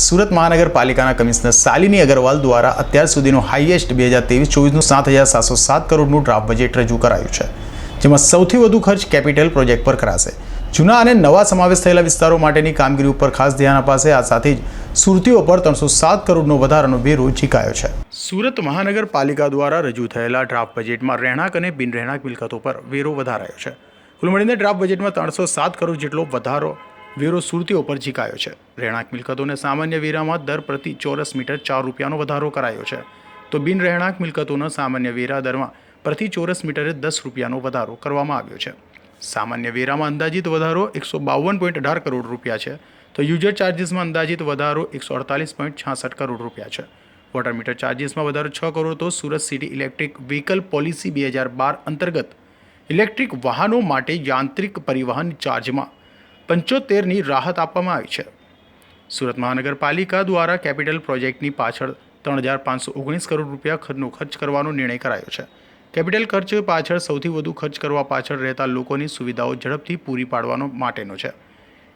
સુરત મહાનગરપાલિકાના કમિશનર શાલિની અગરવાલ દ્વારા અત્યાર સુધીનું હાઈએસ્ટ બે હજાર ત્રેવીસ, ચોવીસનું સાત હજાર સાતસો સાત કરોડનું ડ્રાફ્ટ બજેટ રજૂ કરાયું છે, જેમાં સૌથી વધુ ખર્ચ કેપિટલ પ્રોજેક્ટ પર કરાશે. જૂના અને નવા સમાવેશ થયેલા વિસ્તારો માટેની કામગીરી ઉપર ખાસ ધ્યાન અપાશે. આ સાથે જ સુરતીઓ પર ત્રણસો સાત કરોડનો વધારાનો વેરો ઝીકાયો છે. સુરત મહાનગરપાલિકા દ્વારા રજૂ થયેલા ડ્રાફ્ટ બજેટમાં રહેણાંક અને બિનરહેણાંક મિલકતો પર વેરો વધારાયો છે. કુલ મળીને ડ્રાફ્ટ બજેટમાં ત્રણસો સાત કરોડ જેટલો વધારો વેરો સુરતીઓ પર ઝીકાયો છે. રહેણાંક મિલકતોને સામાન્ય વેરામાં દર પ્રતિ ચોરસ મીટર ચાર રૂપિયાનો વધારો કરાયો છે. તો બિન રહેણાંક મિલકતોના સામાન્ય વેરા દરમાં પ્રતિ ચોરસ મીટરે દસ રૂપિયાનો વધારો કરવામાં આવ્યો છે. સામાન્ય વેરામાં અંદાજિત વધારો એકસો બાવન પોઈન્ટ અઢાર કરોડ રૂપિયા છે. તો યુઝર ચાર્જિસમાં અંદાજિત વધારો એકસો અડતાલીસ પોઈન્ટ છાસઠ કરોડ રૂપિયા છે. વોટર મીટર ચાર્જિસમાં વધારો છ કરોડ તો Surat city electric vehicle policy બે હજાર બાર અંતર્ગત ઇલેક્ટ્રિક વાહનો માટે યાંત્રિક પરિવહન ચાર્જમાં પંચોતેરની રાહત આપવામાં આવી છે. સુરત મહાનગરપાલિકા દ્વારા કેપિટલ પ્રોજેક્ટની પાછળ ત્રણ હજાર પાંચસો ઓગણીસ કરોડ રૂપિયા ખર્ચનો ખર્ચ કરવાનો નિર્ણય કરાયો છે. કેપિટલ ખર્ચ પાછળ સૌથી વધુ ખર્ચ કરવા પાછળ રહેતા લોકોની સુવિધાઓ ઝડપથી પૂરી પાડવાનો માટેનો છે.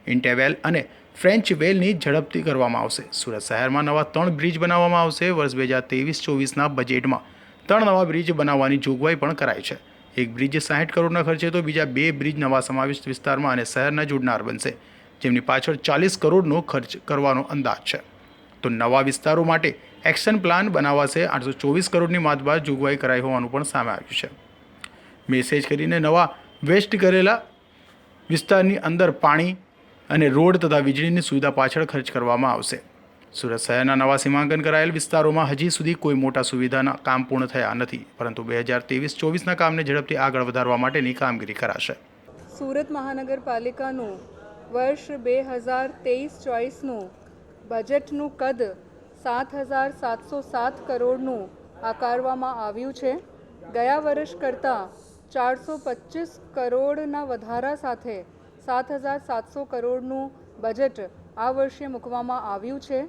ઇન્ટેવેલ અને ફ્રેન્ચ વેલની ઝડપથી કરવામાં આવશે. સુરત શહેરમાં નવા ત્રણ બ્રિજ બનાવવામાં આવશે. વર્ષ બે હજાર ત્રેવીસ ચોવીસના બજેટમાં ત્રણ નવા બ્રિજ બનાવવાની જોગવાઈ પણ કરાઈ છે. એક બ્રિજ સાહીઠ કરોડના ખર્ચે તો બીજા બે બ્રિજ નવા સમાવિષ્ટ વિસ્તારમાં અને શહેરના જોડનાર બનશે, જેમની પાછળ ચાલીસ કરોડનો ખર્ચ કરવાનો અંદાજ છે. તો નવા વિસ્તારો માટે એક્શન પ્લાન બનાવાશે આઠસો ચોવીસ કરોડની માતબાર જોગવાઈ કરાઈ હોવાનું પણ સામે આવ્યું છે. મેસેજ કરીને નવા વેસ્ટ કરેલા વિસ્તારની અંદર પાણી અને રોડ તથા વીજળીની સુવિધા પાછળ ખર્ચ કરવામાં આવશે. સુરત શહેરના નવા સીમાંકન કરાયેલ વિસ્તારોમાં હજી સુધી કોઈ મોટા સુવિધાના કામ પૂર્ણ થયા નથી, પરંતુ બે હજાર ત્રેવીસ ચોવીસના કામને ઝડપથી આગળ વધારવા માટેની કામગીરી કરાશે. સુરત મહાનગરપાલિકાનું વર્ષ બે હજાર તેવીસ ચોવીસનું બજેટનું કદ સાત હજાર સાતસો સાત કરોડનું આકારવામાં આવ્યું છે. ગયા વર્ષ કરતાં ચારસો પચીસ કરોડના વધારા સાથે સાત હજાર સાતસો કરોડનું બજેટ આ વર્ષે મૂકવામાં આવ્યું છે.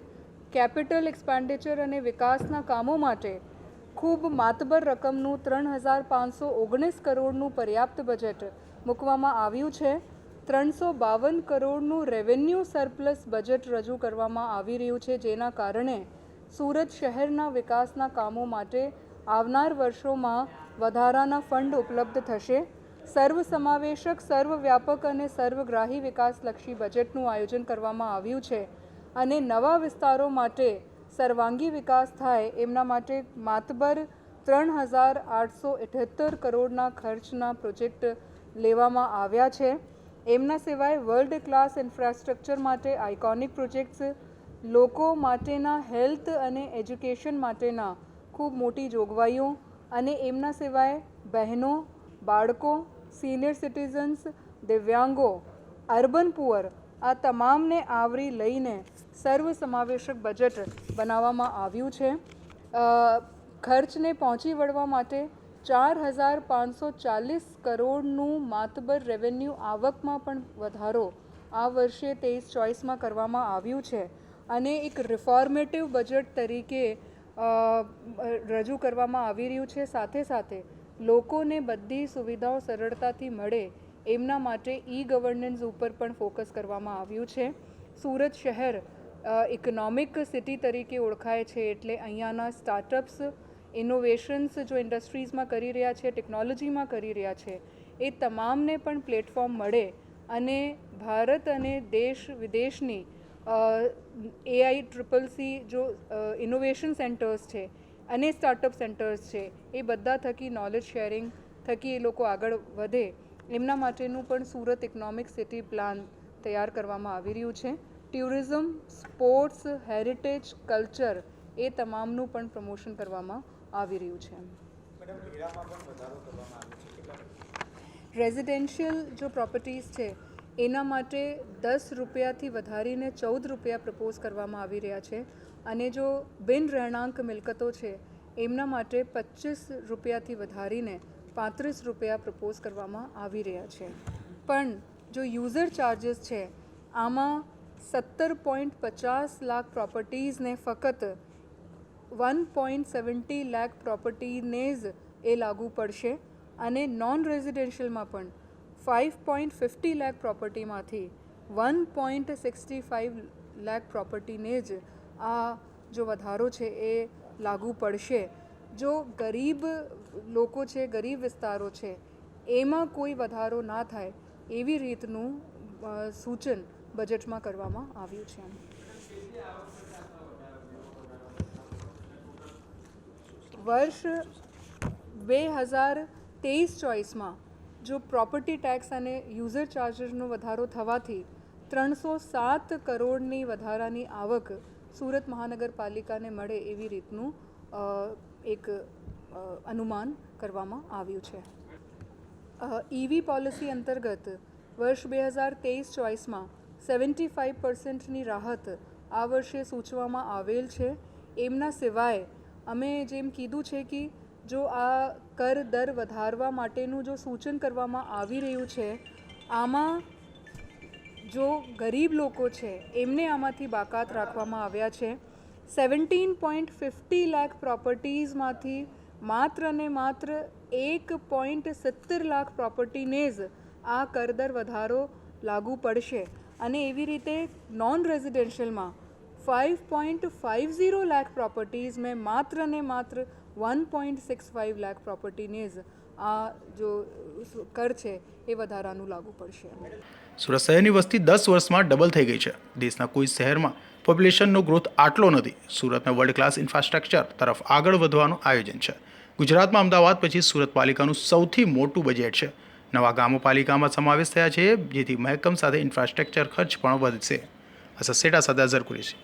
કેપિટલ એક્સપેન્ડિચર અને વિકાસના કામો માટે ખૂબ માતબર રકમનું ત્રણ હજાર પાંચસો ઓગણીસ કરોડનું પર્યાપ્ત બજેટ મૂકવામાં આવ્યું છે. ત્રણસો બાવન કરોડનું રેવન્યુ સરપ્લસ બજેટ રજૂ કરવામાં આવી રહ્યું છે, જેના કારણે સુરત શહેરના વિકાસના કામો માટે આવનાર વર્ષોમાં વધારાના ફંડ ઉપલબ્ધ થશે. સર્વસમાવેશક, સર્વવ્યાપક અને સર્વગ્રાહી વિકાસલક્ષી બજેટનું આયોજન કરવામાં આવ્યું છે અને નવા વિસ્તારો માટે સર્વાંગી વિકાસ થાય એમના માટે માતબર ત્રણ હજાર આઠસો અઠ્યોતેર કરોડના ખર્ચના પ્રોજેક્ટ લેવામાં આવ્યા છે. એમના સિવાય વર્લ્ડ ક્લાસ ઇન્ફ્રાસ્ટ્રક્ચર માટે આઇકોનિક પ્રોજેક્ટ્સ, લોકો માટેના હેલ્થ અને એજ્યુકેશન માટેના ખૂબ મોટી જોગવાઈઓ અને એમના સિવાય બહેનો, બાળકો સિનિયર સિટીઝન્સ દિવ્યાંગો અર્બન પુઅર આ તમામને આવરી લઈને સર્વસમાવેશક બજેટ બનાવવામાં આવ્યું છે. ખર્ચને પહોંચી વળવા માટે ચાર હજાર પાંચસો ચાલીસ કરોડનું માતબર રેવન્યુ આવકમાં પણ વધારો આ વર્ષે તેઈસ ચોઈસમાં કરવામાં આવ્યું છે. અને એક રિફોર્મેટિવ બજેટ તરીકે રજૂ કરવામાં આવી રહ્યું છે. સાથે સાથે લોકોને બધી સુવિધાઓ સરળતાથી મળે એમના માટે ઈ ગવર્નન્સ ઉપર પણ ફોકસ કરવામાં આવ્યું છે. સુરત શહેર ઇકોનોમિક સિટી તરીકે ઓળખાય છે એટલે અહીંયાના સ્ટાર્ટઅપ્સ ઇનોવેશન્સ જો ઇન્ડસ્ટ્રીઝમાં કરી રહ્યા છે ટેકનોલોજીમાં કરી રહ્યા છે, એ તમામને પણ પ્લેટફોર્મ મળે અને ભારત અને દેશ, વિદેશની એઆઈ ટ્રિપલ સી જો ઇનોવેશન સેન્ટર્સ છે અને સ્ટાર્ટઅપ સેન્ટર્સ છે એ બધા થકી નોલેજ શેરિંગ થકી એ લોકો આગળ વધે એમના માટેનું પણ સુરત ઇકોનોમિક સિટી પ્લાન તૈયાર કરવામાં આવી રહ્યું છે. ટુરિઝમ સ્પોર્ટ્સ હેરિટેજ કલ્ચર એ તમામનું પણ પ્રમોશન કરવામાં આવી રહ્યું છે. રેઝિડેન્શિયલ જો પ્રોપર્ટીઝ છે એના માટે દસ રૂપિયાથી વધારીને ચૌદ રૂપિયા પ્રપોઝ કરવામાં આવી રહ્યા છે. અને જો બિન રહેણાંક મિલકતો છે, એમના માટે પચીસ રૂપિયાથી વધારીને પાંત્રીસ રૂપિયા પ્રપોઝ કરવામાં આવી રહ્યા છે. પણ જો યુઝર ચાર્જીસ છે, આમાં સત્તર પોઈન્ટ પચાસ લાખ પ્રોપર્ટીઝને ફક્ત વન પોઈન્ટ સેવન્ટી લાખ પ્રોપર્ટીને જ એ લાગુ પડશે અને નોન રેઝિડેન્શિયલમાં પણ five point fifty lakh પ્રોપર્ટીમાંથી one point sixty five lakh પ્રોપર્ટીને જ આ જો વધારો છે એ લાગુ પડશે. જો ગરીબ લોકો છે, ગરીબ વિસ્તારો છે, એમાં કોઈ વધારો ના થાય એવી રીતનું સૂચન બજેટમાં કરવામાં આવ્યું છે. વર્ષ બે હજાર તેવીસ ચોઈસમાં જો પ્રોપર્ટી ટેક્સ અને યુઝર ચાર્જીસનો વધારો થવાથી ત્રણસો સાત કરોડની વધારાની આવક સુરત મહાનગરપાલિકાને મળે એવી રીતનું એક અનુમાન કરવામાં આવ્યું છે. ઈવી પોલિસી અંતર્ગત વર્ષ બે હજાર તેવીસ ચોઈસમાં સેવન્ટી ફાઇવ પર્સન્ટની રાહત આ વર્ષે સૂચવામાં આવેલ છે. એમના સિવાય અમે જેમ કીધું છે કે જો આ કર દર વધારવા માટેનું જો સૂચન કરવામાં આવી રહ્યું છે, આમાં જો ગરીબ લોકો છે, એમને આમાંથી બાકાત રાખવામાં આવ્યા છે. સેવન્ટીન પોઈન્ટ ફિફ્ટી લાખ પ્રોપર્ટીઝમાંથી માત્ર ને માત્ર એક પોઈન્ટ સિત્તેર લાખ પ્રોપર્ટીને જ આ કરદર વધારો લાગુ પડશે. અને એવી રીતે non રેઝિડેન્શિયલમાં five point five zero lakh properties મેં માત્ર ને માત્ર one point six five lakh પ્રોપર્ટીને જ આ જો કર છે, એ વધારાનું લાગુ પડશે. સુરત શહેરની વસ્તી દસ વર્ષમાં ડબલ થઈ ગઈ છે. દેશના કોઈ શહેરમાં પોપ્યુલેશનનો ગ્રોથ આટલો નથી. સુરતના વર્લ્ડ ક્લાસ ઇન્ફ્રાસ્ટ્રક્ચર તરફ આગળ વધવાનું આયોજન છે. ગુજરાતમાં અમદાવાદ પછી સુરત પાલિકાનું સૌથી મોટું બજેટ છે. નવા ગામો પાલિકામાં સમાવેશ થયા છે, જેથી મહેકમ સાથે ઇન્ફ્રાસ્ટ્રક્ચર ખર્ચ પણ વધશે. અસસેટા સેટા સાથે અઝર કુરેશી